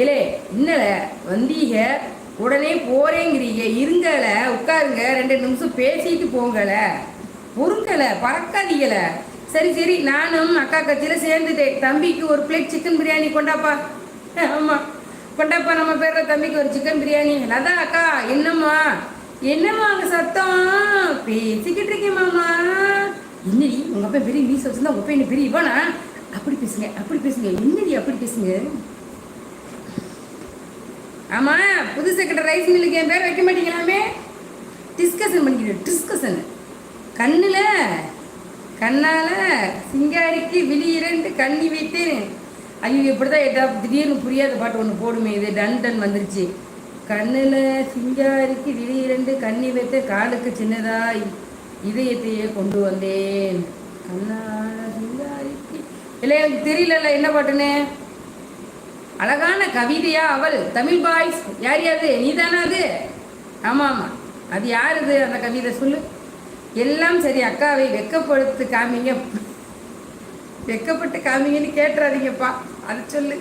இல்லே இன்னல வந்தீங்க உடனே போறேங்கிறீங்க இருங்கல உட்காருங்க ரெண்டு நிமிஷம் பேசிட்டு போங்கல. பொறுங்கல பறக்காதீங்கல. சரி சரி நானும் அக்கா கட்சியில சேர்ந்துட்டேன். தம்பிக்கு ஒரு பிளேட் சிக்கன் பிரியாணி கொண்டாப்பா. ஆமாம் கொண்டாப்பா நம்ம பேர்ல தம்பிக்கு ஒரு சிக்கன் பிரியாணி லதா அக்கா என்னம்மா? என்னம்மா அங்கே சத்தம்? பேசிக்கிட்டு இருக்கேன் மாமா. என்னடி உங்கள் அப்பா பெரிய மீச வச்சுருந்தா உங்கள் அப்பா என்ன பெரிய இவனா? அப்படி பேசுங்க அப்படி பேசுங்க. என்னடி அப்படி பேசுங்க? ஆமா புது செக்ரட்டரி ரைஸ் மில்லுக்கு என் பேர் வைக்க மாட்டீங்களாமே டிஸ்கஷன் பண்ணிக்கிறேன் டிஸ்கஷன் கண்ணில் கண்ணால் சிங்காரிக்கு விழி இரண்டு கண்ணி வைத்தேன். ஐயோ இப்படிதான் ஏதா திடீர்னு புரியாத பாட்டு ஒன்று போடுமே இது டன் டன் வந்துருச்சு. கண்ணில் சிங்காரிக்கு விழி இரண்டு கண்ணி வைத்த காலுக்கு சின்னதாய் இதயத்தையே கொண்டு வந்தேன். கண்ணால் சிங்காரிக்கு இல்லை எனக்கு தெரியலல்ல என்ன பாட்டுன்னு? அழகான கவிதையா அவள். தமிழ் பாய்ஸ் யார் யாது நீதானா அது ஆமாம். ஆமாம் அது யார் இது அந்த கவிதை சொல்லு. எல்லாம் சரி அக்காவை வெக்கப்படுத்து காமிங்க. வெக்கப்பட்டு காமிங்கன்னு கேட்டுறாதீங்கப்பா. அது சொல்லு.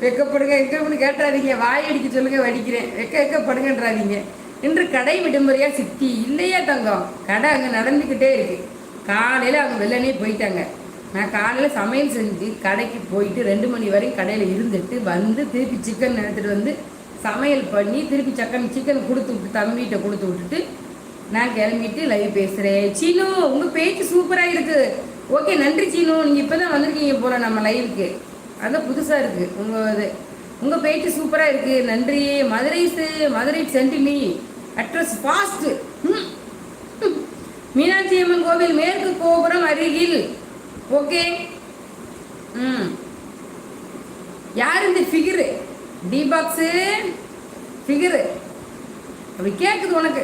வெக்கப்படுங்க வெக்கப்படுன்னு கேட்டுறாதீங்க. வாய் அடிக்க சொல்லுங்க வடிக்கிறேன். வெக்க வெக்கப்படுங்கன்றாதீங்க. இன்று கடை விடுமுறையா சித்தி. இல்லையா தங்கம்? கடை அங்கே நடந்துக்கிட்டே இருக்கு. காலையில் அவங்க வெள்ளனே போயிட்டாங்க. நான் காலையில் சமையல் செஞ்சு கடைக்கு போயிட்டு ரெண்டு மணி வரையும் கடையில் இருந்துட்டு வந்து திருப்பி சிக்கன் எடுத்துகிட்டு வந்து சமையல் பண்ணி திருப்பி சக்கன் சிக்கன் கொடுத்து விட்டு தம்பிகிட்ட கொடுத்து விட்டுட்டு நான் கிளம்பிட்டு லைவ் பேசுகிறேன் சீனு உங்கள் பேச்சு சூப்பராக இருக்குது ஓகே நன்றி சீனு. நீங்கள் இப்போ தான் வந்திருக்கீங்க போல் நம்ம லைவுக்கு அதான் புதுசாக இருக்குது உங்கள் இது உங்கள் பேச்சு சூப்பராக இருக்குது நன்றி. மதுரை மதுரை சென்டிமி. அட்ரஸ் ஃபாஸ்ட்டு மீனாட்சி அம்மன் கோவில் மேற்கு கோபுரம் அருகில். ஓகே? ம். யார் இந்த ஃபிகரு? D box figure. அப்படி கேட்குது உனக்கு.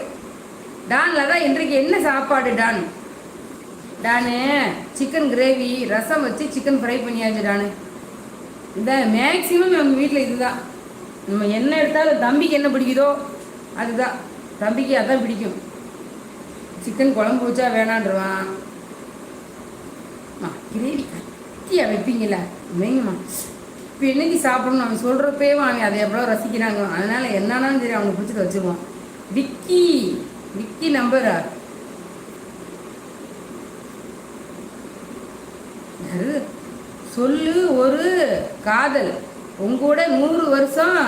டான்ல தான் இன்றைக்கு என்ன சாப்பாடு டான்? டானு சிக்கன் கிரேவி ரசம் வச்சு சிக்கன் ஃப்ரை பண்ணியாச்சு டானு. இந்த மேக்ஸிமம் நம்ம வீட்டில் இதுதான். நம்ம என்ன எடுத்தாலும் தம்பிக்கு என்ன பிடிக்குதோ அதுதான். தம்பிக்கு அதான் பிடிக்கும். சிக்கன் குழம்பு வச்சா வேணான்றவான். அம்மா கிரேவி கத்தியாக வைப்பீங்கள வைங்கம்மா. இப்போ என்னைக்கு சாப்பிடணும் அவன் சொல்கிறப்பே அவன் அதை எவ்வளோ ரசிக்கிறாங்க. அதனால என்னன்னாலும் சரி அவனுக்கு பிடிச்சத வச்சுருவான் விக்கி விக்கி நம்பரா சொல்லு ஒரு காதல். உங்கூட நூறு வருஷம்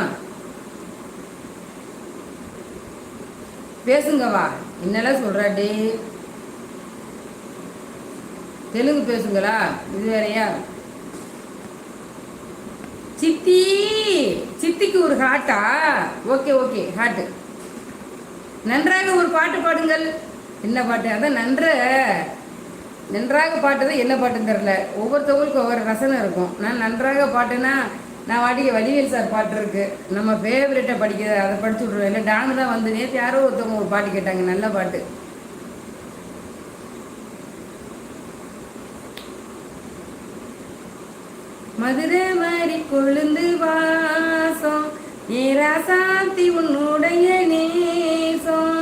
பேசுங்கவா. என்னெல்லாம் சொல்றாடி தெலுங்கு பேசுங்களா? இது வேறையா? சித்தி! சித்திக்கு ஒரு ஹாட்டா ஓகே ஓகே ஹாட்டு நன்றாக ஒரு பாட்டு பாடுங்கள். என்ன பாட்டு? அதான் நன்ற. நன்றாக பாட்டு தான் என்ன பாட்டுன்னு தெரில ஒவ்வொருத்தவங்களுக்கும் ஒவ்வொரு ரசனை இருக்கும். நான் நன்றாக பாட்டுன்னா நான் வாட்டிக்கு வடிவேல் சார் பாட்டு இருக்கு. நம்ம ஃபேவரெட்டை படிக்கிற அதை படிச்சு விட்ருவேன் இல்லை டானு தான் வந்து நேற்று யாரோ ஒருத்தவங்க ஒரு பாட்டு கேட்டாங்க நல்ல பாட்டு. மதுரை மாறி கொழுந்து வாசம். ஏராசாத்தி உன்னுடைய நேசம்.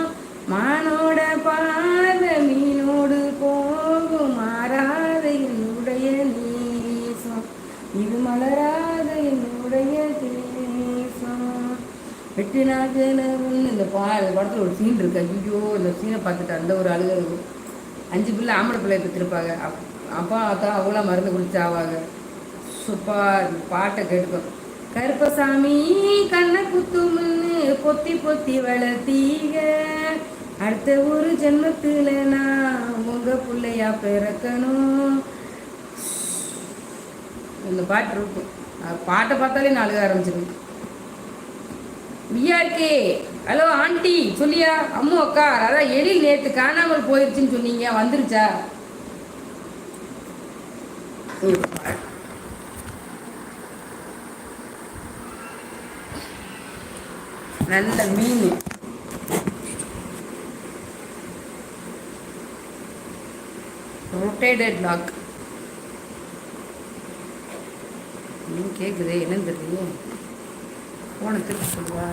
மானோட பாத மீனோடு போகும். மாறாத என்னுடைய நேசம். இது மலராத என்னுடைய தேசம். எட்டு நாட்கள் இந்த பா இந்த படத்தில் ஒரு சீன் இருக்கு. ஐயோ இந்த சீனை பார்த்துட்டு அந்த ஒரு அழுகும் அஞ்சு பிள்ளை ஆம்பளை பிள்ளை பெற்றிருப்பாங்க. அப்பா அத்தா அவ்வளோ மருந்து குடிச்சாவாங்க சூப்பா பாட்டை கெடுக்கும் கருப்பசாமி கண்ணை குத்துமுன்னு பொத்தி பொத்தி வளர்த்தீங்க. அடுத்த ஒரு ஜென்மத்தில் நான் உங்க பிள்ளையா பிறக்கணும். இந்த பாட்டு இருக்கும். பாட்டை பார்த்தாலே நான் அழுக ஆரம்பிச்சிடும் பிஆர்கே ஹலோ ஆண்டி சொல்லியா? அம்மு அக்கா அதான் எழில் நேற்று காணாமல் போயிடுச்சுன்னு சொன்னீங்க வந்துருச்சா? நல்ல மீன். ரொட்டேட்டட் லாக் மீன் கேட்குது என்னன்னு தெரியலையே. போன திருப்பி சொல்லுவா.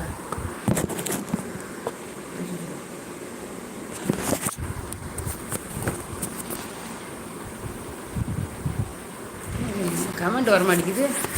கமெண்ட் வர மாட்டேங்குது.